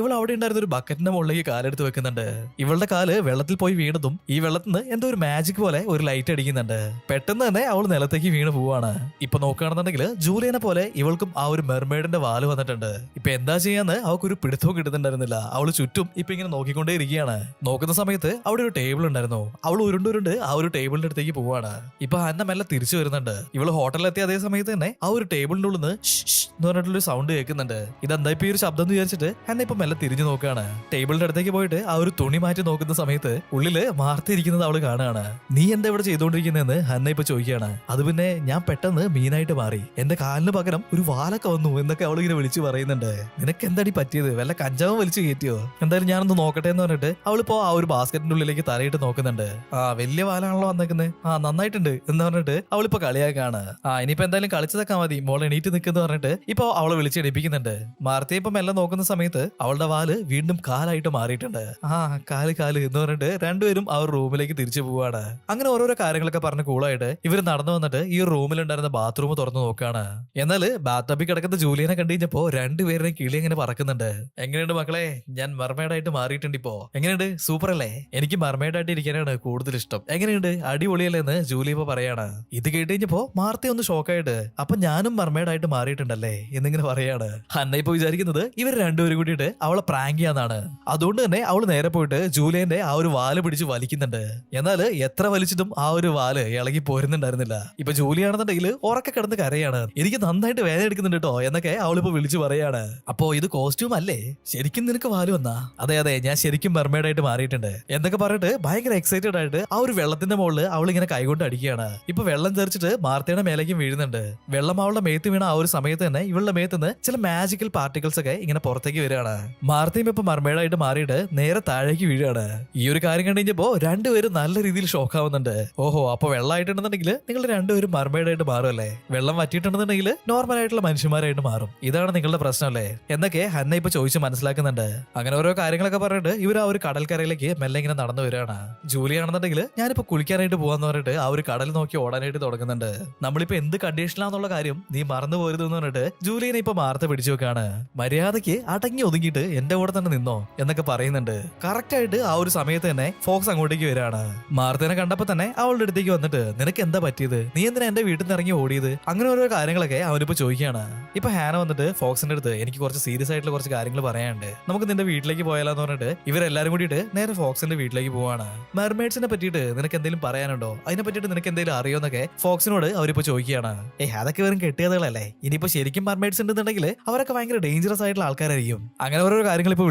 ഇവൾ അവിടെ ഉണ്ടായിരുന്ന ഒരു ബക്കറ്റിന്റെ മുകളിലേക്ക് കാലെടുത്ത് വെക്കുന്നുണ്ട്. ഇവളുടെ കാൽ വെള്ളത്തിൽ പോയി വീണതും ഈ വെള്ളത്തിൽ നിന്ന് എന്തോ ഒരു മാജിക് പോലെ ഒരു ലൈറ്റ് അടിക്കുന്നുണ്ട്. പെട്ടെന്ന് തന്നെ അവൾ നിലത്തേക്ക് വീണ് പോവാണ്. ഇപ്പൊ നോക്കുകയാണെന്നുണ്ടെങ്കിൽ ജൂലിയനെ പോലെ ഇവൾക്കും ആ ഒരു മെർമേഡിന്റെ വാൽ വന്നിട്ടുണ്ട്. ഇപ്പൊ എന്താ ചെയ്യാന്ന് അവൾക്കൊരു പിടുത്തവും കിട്ടുന്നുണ്ടായിരുന്നില്ല. അവൾ ചുറ്റും ഇപ്പൊ ഇങ്ങനെ നോക്കിക്കൊണ്ടേ ഇരിക്കുകയാണ്. നോക്കുന്ന സമയത്ത് അവിടെ ഒരു ടേബിൾ ഉണ്ടായിരുന്നു. അവൾ ഉരുണ്ടുരുണ്ട് ആ ഒരു ടേബിളിന്റെ അടുത്തേക്ക് പോവാണ്. ഇപ്പൊ അന്ന മെല്ലെ തിരിച്ചു വരുന്നുണ്ട്. ഇവൾ ഹോട്ടലിലെത്തിയ അതേ സമയത്ത് തന്നെ ആ ഒരു ടേബിളിന്റെ ഉള്ളിൽ നിന്ന് ഒരു എന്ന് പറഞ്ഞിട്ടുള്ള സൗണ്ട് കേൾക്കുന്നുണ്ട്. ഇതെന്താ ഇപ്പൊ ഈ ഒരു ശബ്ദം എന്ന് വിചാരിച്ചിട്ട് എന്നെ ഇപ്പൊ മെല്ലെ തിരിഞ്ഞു നോക്കുകയാണ്. ടേബിളിന്റെ അടുത്തേക്ക് പോയിട്ട് ആ ഒരു തുണി മാറ്റി നോക്കുന്ന സമയത്ത് ഉള്ളിൽ മാർത്തിരിക്കുന്നത് അവൾ കാണുകയാണ്. നീ എന്താ ഇവിടെ ചെയ്തോണ്ടിരിക്കുന്നതെന്ന് ഹന്ന ഇപ്പൊ ചോദിക്കുകയാണ്. അത് പിന്നെ ഞാൻ പെട്ടെന്ന് മീനായിട്ട് മാറി. എന്റെ കാലിന് പകരം ഒരു വാലൊക്കെ വന്നു എന്നൊക്കെ അവൾ ഇങ്ങനെ വിളിച്ചു പറയുന്നുണ്ട്. നിനക്ക് എന്താടി പറ്റിയത്? വല്ല കഞ്ചാവും വലിച്ചു കയറ്റിയോ? എന്തായാലും ഞാനൊന്ന് നോക്കട്ടെ എന്ന് പറഞ്ഞിട്ട് അവളിപ്പോ ആ ഒരു ബാസ്ക്കറ്റിന്റെ ഉള്ളിലേക്ക് തലയിട്ട് നോക്കുന്നുണ്ട്. ആ വലിയ വാലാണല്ലോ വന്നേക്കുന്നത് ആ നന്നായിട്ടുണ്ട് എന്ന് പറഞ്ഞിട്ട് അവളിപ്പോ കളിയാക്കാണ് ആ ഇനിയിപ്പോ എന്തായാലും കളിച്ചതൊക്കെ മതി. മോൾ എണീറ്റ് നിൽക്കുന്നു പറഞ്ഞിട്ട് ഇപ്പൊ അവളെ വിളിച്ചെടുപ്പിക്കുന്നുണ്ട് മാർത്തിയെ ഇപ്പൊ മെല്ലെ നോക്കുന്ന സമയത്ത് അവളുടെ വാൽ വീണ്ടും കാലായിട്ട് മാറിയിട്ടുണ്ട്. ആ കാൽ കാൽ എന്ന് പറഞ്ഞിട്ട് രണ്ടുപേരും ആ റൂമിലേക്ക് തിരിച്ചു പോവാണ്. അങ്ങനെ ഓരോരോ കാര്യങ്ങളൊക്കെ പറഞ്ഞ് കൂളായിട്ട് ഇവർ നടന്നു വന്നിട്ട് ഈ റൂമിലുണ്ടായിരുന്ന ബാത്റൂം തുറന്നു നോക്കാണ്. എന്നാൽ ബാത്തബി കിടക്കുന്ന ജൂലിയനെ കണ്ടു രണ്ടുപേരുടെ കിളി അങ്ങനെ പറക്കുന്നുണ്ട്. എങ്ങനെയുണ്ട് മക്കളെ? ഞാൻ മർമേഡായിട്ട് മാറിയിട്ടുണ്ട് ഇപ്പോ എങ്ങനെയുണ്ട്? സൂപ്പർ അല്ലേ എനിക്ക് മർമേഡായിട്ട് ഇരിക്കാനാണ് കൂടുതൽ ഇഷ്ടം. എങ്ങനെയുണ്ട്? അടിപൊളിയല്ലേ എന്ന് ജൂലി ഇപ്പൊ പറയാണ്. ഇത് കേട്ട് കഴിഞ്ഞപ്പോ മാർത്തി ഒന്ന് ഷോക്കായിട്ട് അപ്പൊ ഞാനും മർമേഡായിട്ട് മാറിയിട്ടുണ്ടല്ലേ? എന്നിങ്ങനെ പറയാണ്. ഹന്ന ഇപ്പൊ വിചാരിക്കുന്നത് ഇവർ രണ്ടുപേരും കൂടിയിട്ട് അവളെ പ്രാങ്ക് ചെയ്യാന്നാണ്. അതുകൊണ്ട് തന്നെ അവൾ നേരെ പോയിട്ട് ജൂലിയന്റെ ആ ഒരു വാൽ പിടിച്ച് വലിക്കുന്നുണ്ട്. എന്നാൽ എത്ര വലിച്ചിട്ടും ആ ഒരു വാൽ ഇളകി പോരുന്നുണ്ടായിരുന്നില്ല. ഇപ്പൊ ജൂലിയാണെന്നുണ്ടെങ്കിൽ ഉറക്കെ കിടന്ന് കരയാണ്. എനിക്ക് നന്നായിട്ട് വേദന എടുക്കുന്നുണ്ട് കേട്ടോ എന്നൊക്കെ അവളിപ്പോ വിളിച്ചു പറയാണ്. അപ്പോ ഇത് കോസ്റ്റ്യൂം അല്ലേ? ശരിക്കും നിനക്ക് വാൽ വന്നാ? അതെ അതെ ഞാൻ ശരിക്കും മെർമേഡായിട്ട് മാറിയിട്ടുണ്ട്. എന്നൊക്കെ പറഞ്ഞിട്ട് ഭയങ്കര എക്സൈറ്റഡ് ആയിട്ട് ആ ഒരു വെള്ളത്തിന്റെ മുകളിൽ അവൾ ഇങ്ങനെ കൈകൊണ്ട് അടിക്കുകയാണ്. ഇപ്പൊ വെള്ളം തെറിച്ചിട്ട് മാർത്തയുടെ മേലേക്കും വീഴുന്നുണ്ട്. വെള്ളം അവളുടെ മേത്ത് വീണ ആ ഒരു സമയത്ത് തന്നെ ഇവളുടെ മേത്ത് നിന്ന് ചില മാജിക്കൽ പാർട്ടിക്കിൾസ് ഒക്കെ ഇങ്ങനെ പുറത്തേക്ക് വരികയാണ്. മാർത്തയും ഇപ്പൊ മർമേഡായിട്ട് മാറിയിട്ട് നേരെ താഴേക്ക് വീഴാണ് ഈ ഒരു കാര്യം കണ്ടു കഴിഞ്ഞപ്പോ രണ്ടുപേരും നല്ല രീതിയിൽ ഷോക്ക് ആവുന്നുണ്ട്. ഓഹോ അപ്പൊ വെള്ളമായിട്ടുണ്ടെന്നുണ്ടെങ്കിൽ നിങ്ങൾ രണ്ടുപേരും മർമേഡായിട്ട് മാറുമല്ലേ വെള്ളം വറ്റിയിട്ടുണ്ടെന്നുണ്ടെങ്കിൽ നോർമൽ ആയിട്ടുള്ള മനുഷ്യന്മാരായിട്ട് മാറും. ഇതാണ് നിങ്ങളുടെ പ്രശ്നം അല്ലേ? എന്നൊക്കെ ഹന്ന ഇപ്പൊ ചോദിച്ച് മനസ്സിലാക്കുന്നുണ്ട്. അങ്ങനെ ഓരോ കാര്യങ്ങളൊക്കെ പറഞ്ഞിട്ട് ഇവർ ആ ഒരു കടൽക്കരയിലേക്ക് മെല്ലെ ഇങ്ങനെ നടന്നു വരികയാണ്. ജൂലിയാണെന്നുണ്ടെങ്കിൽ ഞാനിപ്പോ കുളിക്കാനായിട്ട് പോവാന്ന് പറഞ്ഞിട്ട് ആ ഒരു കടൽ നോക്കി ഓടാനായിട്ട് തുടങ്ങുന്നുണ്ട്. നമ്മളിപ്പോ എന്ത് കണ്ടീഷനിലാന്നുള്ള കാര്യം നീ മറന്നു പോരുതെന്ന് പറഞ്ഞിട്ട് ജൂലിയനെ ഇപ്പൊ മാർത്ത പിടിച്ചു വെക്കാണ് മര്യാദയ്ക്ക് അടങ്ങി ഒതുങ്ങിയിട്ട് എന്റെ കൂടെ തന്നെ നിന്നോ എന്നൊക്കെ പറയുന്നുണ്ട്. കറക്റ്റ് ആയിട്ട് ആ ഒരു സമയത്ത് തന്നെ ഫോക്സ് അങ്ങോട്ടേക്ക് വരികയാണ്. മാർത്തിനെ കണ്ടപ്പോ തന്നെ അവളുടെ അടുത്തേക്ക് വന്നിട്ട് നിനക്ക് എന്താ പറ്റിയത്? നീ എന്തിനാ എന്റെ വീട്ടിൽ നിന്ന് ഇറങ്ങി ഓടിയത്? അങ്ങനെ ഓരോ കാര്യങ്ങളൊക്കെ അവനിപ്പോ ചോദിക്കുകയാണ്. ഇപ്പൊ ഹാന വന്നിട്ട് ഫോക്സിന്റെ അടുത്ത് എനിക്ക് കുറച്ച് സീരിയസ് ആയിട്ടുള്ള കുറച്ച് കാര്യങ്ങൾ പറയാനുണ്ട്. നമുക്ക് നിന്റെ വീട്ടിലേക്ക് പോയാലെന്ന് പറഞ്ഞിട്ട് ഇവരെല്ലാരും കൂടിയിട്ട് നേരെ ഫോക്സിന്റെ വീട്ടിലേക്ക് പോവാണ്. മെർമേഡ്സിനെ പറ്റിയിട്ട് നിനക്ക് എന്തെങ്കിലും പറയാനുണ്ടോ? അതിനെ പറ്റിയിട്ട് നിനക്ക് എന്തെങ്കിലും അറിയോ എന്നൊക്കെ ഫോക്സിനോട് അവരിപ്പോ ചോദിക്കുകയാണ്. ഏ അതൊക്കെ വെറും കെട്ടിയതുകളല്ലേ ഇനിയിപ്പോ ശരിക്കും മെർമേഡ്സ് ഉണ്ടെന്നുണ്ടെങ്കിൽ അവരൊക്കെ ഭയങ്കര ഡേഞ്ചറസ് ആയിട്ടുള്ള ആൾക്കാരായിരിക്കും. അങ്ങനെ ഓരോ കാര്യങ്ങൾ ഇപ്പൊ